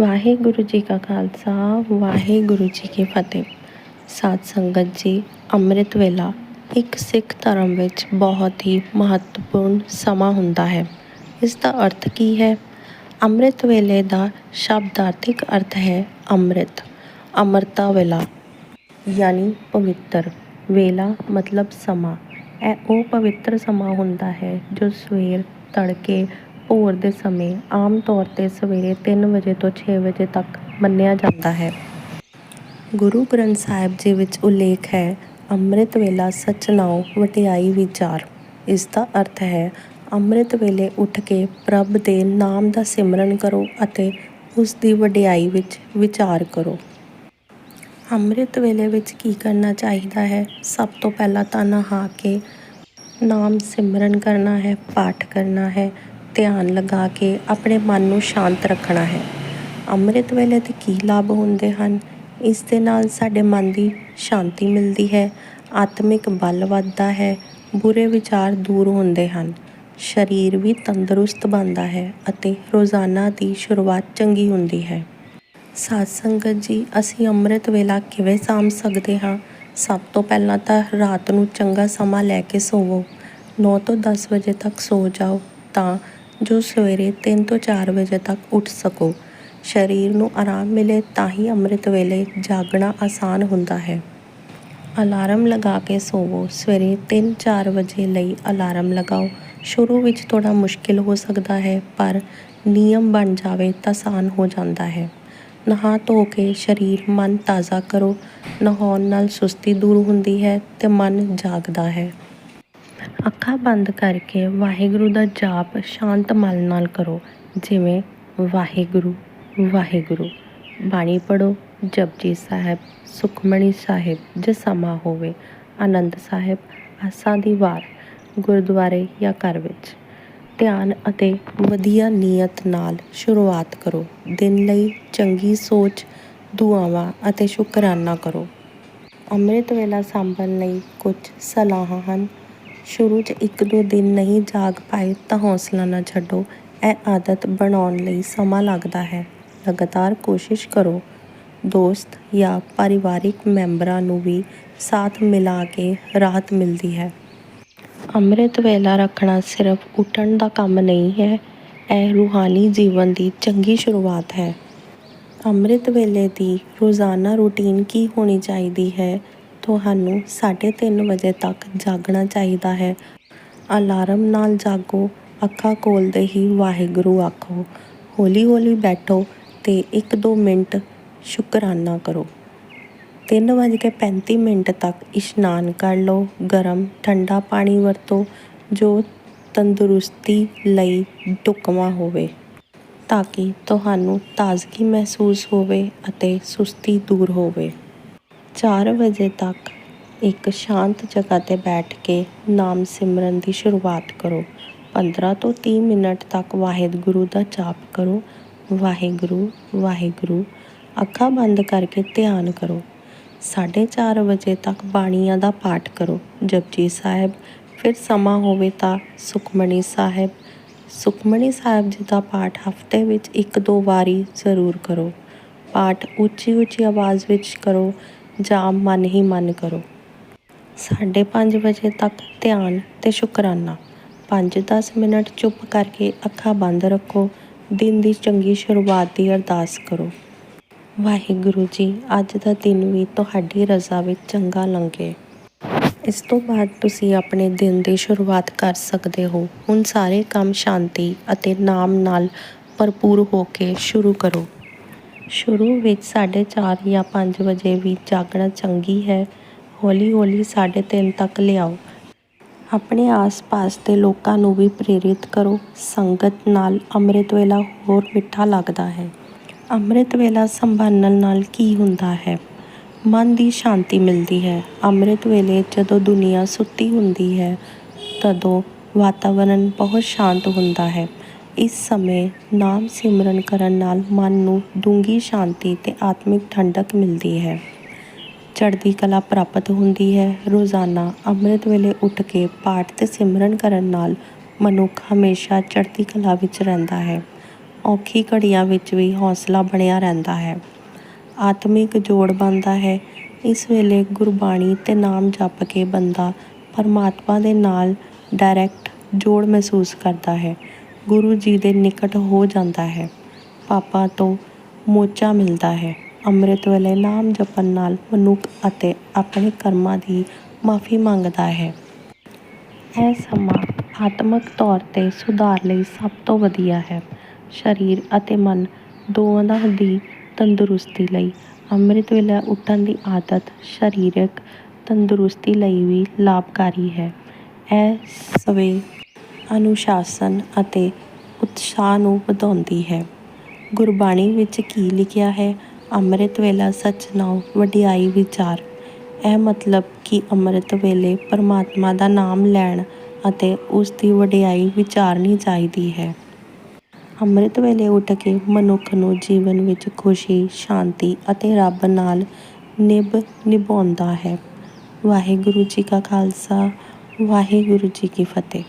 ਵਾਹਿਗੁਰੂ ਜੀ ਕਾ ਖਾਲਸਾ, ਵਾਹਿਗੁਰੂ ਜੀ ਕੀ ਫਤਿਹ। ਸਾਧ ਸੰਗਤ ਜੀ, ਅੰਮ੍ਰਿਤ ਵੇਲਾ ਇੱਕ ਸਿੱਖ ਧਰਮ ਵਿੱਚ ਬਹੁਤ ਹੀ ਮਹੱਤਵਪੂਰਨ ਸਮਾਂ ਹੁੰਦਾ ਹੈ। ਇਸ ਦਾ ਅਰਥ ਕੀ ਹੈ? ਅੰਮ੍ਰਿਤ ਵੇਲੇ ਦਾ ਸ਼ਬਦਾਰਥਿਕ ਅਰਥ ਹੈ ਅੰਮ੍ਰਿਤ, ਅਮਰਤਾ ਵੇਲਾ, ਯਾਨੀ ਪਵਿੱਤਰ। ਵੇਲਾ ਮਤਲਬ ਸਮਾਂ। ਇਹ ਉਹ ਪਵਿੱਤਰ ਸਮਾਂ ਹੁੰਦਾ ਹੈ ਜੋ ਸਵੇਰ ਤੜਕੇ ਭੋਰ ਦੇ ਸਮੇਂ ਆਮ ਤੌਰ 'ਤੇ ਸਵੇਰੇ 3 ਵਜੇ ਤੋਂ 6 ਵਜੇ ਤੱਕ ਮੰਨਿਆ ਜਾਂਦਾ ਹੈ। ਗੁਰੂ ਗ੍ਰੰਥ ਸਾਹਿਬ ਜੀ ਵਿੱਚ ਉਲੇਖ ਹੈ, ਅੰਮ੍ਰਿਤ ਵੇਲਾ ਸਚ ਨਾਉ ਵਟਿਆਈ ਵਿਚਾਰ। ਇਸ ਦਾ ਅਰਥ ਹੈ, ਅੰਮ੍ਰਿਤ ਵੇਲੇ ਉੱਠ ਕੇ ਪ੍ਰਭ ਦੇ ਨਾਮ ਦਾ ਸਿਮਰਨ ਕਰੋ ਅਤੇ ਉਸ ਦੀ ਵਡਿਆਈ ਵਿੱਚ ਵਿਚਾਰ ਕਰੋ। ਅੰਮ੍ਰਿਤ ਵੇਲੇ ਵਿੱਚ ਕੀ ਕਰਨਾ ਚਾਹੀਦਾ ਹੈ? ਸਭ ਤੋਂ ਪਹਿਲਾਂ ਤਾਂ ਨਹਾ ਕੇ ਨਾਮ ਸਿਮਰਨ ਕਰਨਾ ਹੈ, ਪਾਠ ਕਰਨਾ ਹੈ। ਧਿਆਨ ਲਗਾ ਕੇ ਆਪਣੇ ਮਨ ਨੂੰ ਸ਼ਾਂਤ ਰੱਖਣਾ ਹੈ। ਅੰਮ੍ਰਿਤ ਵੇਲੇ ਦੇ ਕੀ ਲਾਭ ਹੁੰਦੇ ਹਨ? ਇਸ ਦੇ ਨਾਲ ਸਾਡੇ ਮਨ ਦੀ ਸ਼ਾਂਤੀ ਮਿਲਦੀ ਹੈ, ਆਤਮਿਕ ਬਲ ਵੱਧਦਾ ਹੈ, ਬੁਰੇ ਵਿਚਾਰ ਦੂਰ ਹੁੰਦੇ ਹਨ। ਸਰੀਰ ਵੀ ਤੰਦਰੁਸਤ ਬਣਦਾ ਹੈ ਅਤੇ ਰੋਜ਼ਾਨਾ ਦੀ ਸ਼ੁਰੂਆਤ ਚੰਗੀ ਹੁੰਦੀ ਹੈ। ਸਾਧ ਸੰਗਤ ਜੀ, ਅਸੀਂ ਅੰਮ੍ਰਿਤ ਵੇਲਾ ਕਿਵੇਂ ਸਾਂਭ ਸਕਦੇ ਹਾਂ? ਸਭ ਤੋਂ ਪਹਿਲਾਂ ਤਾਂ ਰਾਤ ਨੂੰ ਚੰਗਾ ਸਮਾਂ ਲੈ ਕੇ ਸੋਵੋ। 9 ਤੋਂ 10 ਵਜੇ ਤੱਕ ਸੋ ਜਾਓ ਤਾਂ ਜੋ ਸਵੇਰੇ 3 ਤੋਂ 4 ਵਜੇ ਤੱਕ ਉੱਠ ਸਕੋ। ਸਰੀਰ ਨੂੰ ਆਰਾਮ ਮਿਲੇ ਤਾਂ ਹੀ ਅੰਮ੍ਰਿਤ ਵੇਲੇ ਜਾਗਣਾ ਆਸਾਨ ਹੁੰਦਾ ਹੈ। ਅਲਾਰਮ ਲਗਾ ਕੇ ਸੋਵੋ। ਸਵੇਰੇ 3-4 ਵਜੇ ਲਈ ਅਲਾਰਮ ਲਗਾਓ। ਸ਼ੁਰੂ ਵਿੱਚ ਥੋੜਾ ਮੁਸ਼ਕਿਲ ਹੋ ਸਕਦਾ ਹੈ, ਪਰ ਨਿਯਮ ਬਣ ਜਾਵੇ ਤਾਂ ਆਸਾਨ ਹੋ ਜਾਂਦਾ ਹੈ। ਨਹਾ ਧੋ ਕੇ ਸਰੀਰ ਮਨ ਤਾਜ਼ਾ ਕਰੋ। ਨਹਾਉਣ ਨਾਲ ਸੁਸਤੀ ਦੂਰ ਹੁੰਦੀ ਹੈ ਤੇ ਮਨ ਜਾਗਦਾ ਹੈ। ਅੱਖਾਂ ਬੰਦ ਕਰਕੇ ਵਾਹਿਗੁਰੂ ਦਾ ਜਾਪ ਸ਼ਾਂਤ ਮਨ ਨਾਲ ਕਰੋ। ਜਿਵੇਂ, ਵਾਹਿਗੁਰੂ ਵਾਹਿਗੁਰੂ, ਬਾਣੀ ਪੜੋ ਜਪਜੀ ਸਾਹਿਬ ਸੁਖਮਣੀ ਸਾਹਿਬ, ਜੇ ਸਮਾਂ ਹੋਵੇ, ਆਨੰਦ ਸਾਹਿਬ, ਆਸਾਂ ਦੀ ਵਾਰ, ਗੁਰਦੁਆਰੇ ਜਾਂ ਘਰ ਵਿੱਚ। ਧਿਆਨ ਅਤੇ ਵਧੀਆ ਨੀਅਤ ਨਾਲ ਸ਼ੁਰੂਆਤ ਕਰੋ। ਦਿਨ ਲਈ ਚੰਗੀ ਸੋਚ, ਦੁਆਵਾਂ ਅਤੇ ਸ਼ੁਕਰਾਨਾ ਕਰੋ। ਅੰਮ੍ਰਿਤ ਵੇਲਾ ਸੰਭਲਣ ਲਈ ਕੁਝ ਸਲਾਹਾਂ ਹਨ। ਸ਼ੁਰੂ 'ਚ ਇੱਕ ਦੋ ਦਿਨ ਨਹੀਂ ਜਾਗ ਪਾਏ ਤਾਂ ਹੌਸਲਾ ਨਾ ਛੱਡੋ। ਇਹ ਆਦਤ ਬਣਾਉਣ ਲਈ ਸਮਾਂ ਲੱਗਦਾ ਹੈ। ਲਗਾਤਾਰ ਕੋਸ਼ਿਸ਼ ਕਰੋ। ਦੋਸਤ ਜਾਂ ਪਰਿਵਾਰਿਕ ਮੈਂਬਰਾਂ ਨੂੰ ਵੀ ਸਾਥ ਮਿਲਾ ਕੇ ਰਾਹਤ ਮਿਲਦੀ ਹੈ। ਅੰਮ੍ਰਿਤ ਵੇਲਾ ਰੱਖਣਾ ਸਿਰਫ ਉੱਠਣ ਦਾ ਕੰਮ ਨਹੀਂ ਹੈ, ਇਹ ਰੂਹਾਨੀ ਜੀਵਨ ਦੀ ਚੰਗੀ ਸ਼ੁਰੂਆਤ ਹੈ। ਅੰਮ੍ਰਿਤ ਵੇਲੇ ਦੀ ਰੋਜ਼ਾਨਾ ਰੁਟੀਨ ਕੀ ਹੋਣੀ ਚਾਹੀਦੀ ਹੈ? ਤੁਹਾਨੂੰ 3:30 ਵਜੇ ਤੱਕ ਜਾਗਣਾ ਚਾਹੀਦਾ ਹੈ। ਅਲਾਰਮ ਨਾਲ ਜਾਗੋ, ਅੱਖਾਂ ਖੋਲ੍ਹਦੇ ਹੀ ਵਾਹਿਗੁਰੂ ਆਖੋ। ਹੌਲੀ ਹੌਲੀ ਬੈਠੋ ਤੇ 1-2 ਮਿੰਟ ਸ਼ੁਕਰਾਨਾ ਕਰੋ। 3:35 ਮਿੰਟ ਤੱਕ ਇਸ਼ਨਾਨ ਕਰ ਲਓ, ਗਰਮ ਠੰਡਾ ਪਾਣੀ ਵਰਤੋ, ਜੋ ਤੰਦਰੁਸਤੀ ਲਈ ਢੁਕਵਾਂ ਹੋਵੇ, ਤਾਂ ਕਿ ਤੁਹਾਨੂੰ ਤਾਜ਼ਗੀ ਮਹਿਸੂਸ ਹੋਵੇ ਅਤੇ ਸੁਸਤੀ ਦੂਰ ਹੋਵੇ। 4 ਵਜੇ ਤੱਕ ਇੱਕ ਸ਼ਾਂਤ ਜਗ੍ਹਾ 'ਤੇ ਬੈਠ ਕੇ ਨਾਮ ਸਿਮਰਨ ਦੀ ਸ਼ੁਰੂਆਤ ਕਰੋ। 15 ਤੋਂ 30 ਮਿੰਟ ਤੱਕ ਵਾਹਿਗੁਰੂ ਦਾ ਜਾਪ ਕਰੋ। ਵਾਹਿਗੁਰੂ ਵਾਹਿਗੁਰੂ, ਅੱਖਾਂ ਬੰਦ ਕਰਕੇ ਧਿਆਨ ਕਰੋ। 4:30 ਵਜੇ ਤੱਕ ਬਾਣੀਆਂ ਦਾ ਪਾਠ ਕਰੋ। ਜਪਜੀ ਸਾਹਿਬ, ਫਿਰ ਸਮਾਂ ਹੋਵੇ ਤਾਂ ਸੁਖਮਣੀ ਸਾਹਿਬ। ਸੁਖਮਣੀ ਸਾਹਿਬ ਜੀ ਦਾ ਪਾਠ ਹਫ਼ਤੇ ਵਿੱਚ ਇੱਕ ਦੋ ਵਾਰੀ ਜ਼ਰੂਰ ਕਰੋ। ਪਾਠ ਉੱਚੀ ਉੱਚੀ ਆਵਾਜ਼ ਵਿੱਚ ਕਰੋ। ਜਾਂ ਮਨ ਹੀ ਮਨ ਕਰੋ। 5:30 ਵਜੇ ਤੱਕ ਧਿਆਨ ਤੇ ਸ਼ੁਕਰਾਨਾ। 5-10 ਮਿੰਟ ਚੁੱਪ ਕਰਕੇ ਅੱਖਾਂ ਬੰਦ ਰੱਖੋ। ਦਿਨ ਦੀ ਚੰਗੀ ਸ਼ੁਰੂਆਤ ਦੀ ਅਰਦਾਸ ਕਰੋ। ਵਾਹਿਗੁਰੂ ਜੀ, ਅੱਜ ਦਾ ਦਿਨ ਵੀ ਤੁਹਾਡੀ ਰਜ਼ਾ ਵਿੱਚ ਚੰਗਾ ਲੰਘੇ। ਇਸ ਤੋਂ ਬਾਅਦ ਤੁਸੀਂ ਆਪਣੇ ਦਿਨ ਦੀ ਸ਼ੁਰੂਆਤ ਕਰ ਸਕਦੇ ਹੋ। ਹੁਣ ਸਾਰੇ ਕੰਮ ਸ਼ਾਂਤੀ ਅਤੇ ਨਾਮ ਨਾਲ ਭਰਪੂਰ ਹੋ ਕੇ ਸ਼ੁਰੂ ਕਰੋ। ਸ਼ੁਰੂ ਵਿੱਚ 4:30 ਜਾਂ 5 ਵਜੇ ਵੀ ਜਾਗਣਾ ਚੰਗੀ ਹੈ। ਹੌਲੀ ਹੌਲੀ 3:30 ਤੱਕ ਲਿਆਓ। ਆਪਣੇ ਆਸ-ਪਾਸ ਦੇ ਲੋਕਾਂ ਨੂੰ ਵੀ ਪ੍ਰੇਰਿਤ ਕਰੋ। ਸੰਗਤ ਨਾਲ ਅੰਮ੍ਰਿਤ ਵੇਲਾ ਹੋਰ ਮਿੱਠਾ ਲੱਗਦਾ ਹੈ। ਅੰਮ੍ਰਿਤ ਵੇਲਾ ਸੰਭਾਲਣ ਨਾਲ ਕੀ ਹੁੰਦਾ ਹੈ? ਮਨ ਦੀ ਸ਼ਾਂਤੀ ਮਿਲਦੀ ਹੈ। ਅੰਮ੍ਰਿਤ ਵੇਲੇ ਜਦੋਂ ਦੁਨੀਆ ਸੁੱਤੀ ਹੁੰਦੀ ਹੈ, ਤਦੋਂ ਵਾਤਾਵਰਣ ਬਹੁਤ ਸ਼ਾਂਤ ਹੁੰਦਾ ਹੈ। ਇਸ ਸਮੇਂ ਨਾਮ ਸਿਮਰਨ ਕਰਨ ਨਾਲ ਮਨ ਨੂੰ ਡੂੰਘੀ ਸ਼ਾਂਤੀ ਅਤੇ ਆਤਮਿਕ ਠੰਡਕ ਮਿਲਦੀ ਹੈ। ਚੜ੍ਹਦੀ ਕਲਾ ਪ੍ਰਾਪਤ ਹੁੰਦੀ ਹੈ। ਰੋਜ਼ਾਨਾ ਅੰਮ੍ਰਿਤ ਵੇਲੇ ਉੱਠ ਕੇ ਪਾਠ ਤੇ ਸਿਮਰਨ ਕਰਨ ਨਾਲ ਮਨੁੱਖ ਹਮੇਸ਼ਾ ਚੜ੍ਹਦੀ ਕਲਾ ਵਿੱਚ ਰਹਿੰਦਾ ਹੈ। ਔਖੀ ਘੜੀਆਂ ਵਿੱਚ ਵੀ ਹੌਸਲਾ ਬਣਿਆ ਰਹਿੰਦਾ ਹੈ। ਆਤਮਿਕ ਜੋੜ ਬਣਦਾ ਹੈ। ਇਸ ਵੇਲੇ ਗੁਰਬਾਣੀ ਤੇ ਨਾਮ ਜਪ ਕੇ ਬੰਦਾ ਪਰਮਾਤਮਾ ਦੇ ਨਾਲ ਡਾਇਰੈਕਟ ਜੋੜ ਮਹਿਸੂਸ ਕਰਦਾ ਹੈ। ਗੁਰੂ ਜੀ ਦੇ ਨਿਕਟ ਹੋ ਜਾਂਦਾ ਹੈ। ਪਾਪਾਂ ਤੋਂ ਮੋਚਾ ਮਿਲਦਾ ਹੈ। ਅੰਮ੍ਰਿਤ ਵੇਲੇ ਨਾਮ ਜਪਣ ਨਾਲ ਮਨੁੱਖ ਅਤੇ ਆਪਣੇ ਕਰਮਾਂ ਦੀ ਮਾਫੀ ਮੰਗਦਾ ਹੈ। ਇਹ ਸਮਾਂ ਆਤਮਿਕ ਤੌਰ ਤੇ ਸੁਧਾਰ ਲਈ ਸਭ ਤੋਂ ਵਧੀਆ ਹੈ। ਸਰੀਰ ਅਤੇ ਮਨ ਦੋਵਾਂ ਦੀ ਤੰਦਰੁਸਤੀ ਲਈ ਅੰਮ੍ਰਿਤ ਵੇਲੇ ਉੱਠਣ ਦੀ ਆਦਤ ਸਰੀਰਕ ਤੰਦਰੁਸਤੀ ਲਈ ਵੀ ਲਾਭਕਾਰੀ ਹੈ। ਇਹ ਸਵੈ ਅਨੁਸ਼ਾਸਨ ਅਤੇ ਉਤਸ਼ਾਹ ਨੂੰ ਵਧਾਉਂਦੀ ਹੈ। ਗੁਰਬਾਣੀ ਵਿੱਚ ਕੀ ਲਿਖਿਆ ਹੈ? ਅੰਮ੍ਰਿਤ ਵੇਲਾ ਸਚ ਨਾਉ, ਵਡਿਆਈ ਵਿਚਾਰ। ਇਹ ਮਤਲਬ ਕਿ ਅੰਮ੍ਰਿਤ ਵੇਲੇ ਪਰਮਾਤਮਾ ਦਾ ਨਾਮ ਲੈਣ ਅਤੇ ਉਸ ਦੀ ਵਡਿਆਈ ਵਿਚਾਰਨੀ ਚਾਹੀਦੀ ਹੈ। ਅੰਮ੍ਰਿਤ ਵੇਲੇ ਉੱਠ ਕੇ ਮਨੁੱਖ ਨੂੰ ਜੀਵਨ ਵਿੱਚ ਖੁਸ਼ੀ, ਸ਼ਾਂਤੀ ਅਤੇ ਰੱਬ ਨਾਲ ਨਿਭ ਨਿਭਾਉਂਦਾ ਹੈ। ਵਾਹਿਗੁਰੂ ਜੀ ਕਾ ਖਾਲਸਾ, ਵਾਹਿਗੁਰੂ ਜੀ ਕੀ ਫਤਿਹ।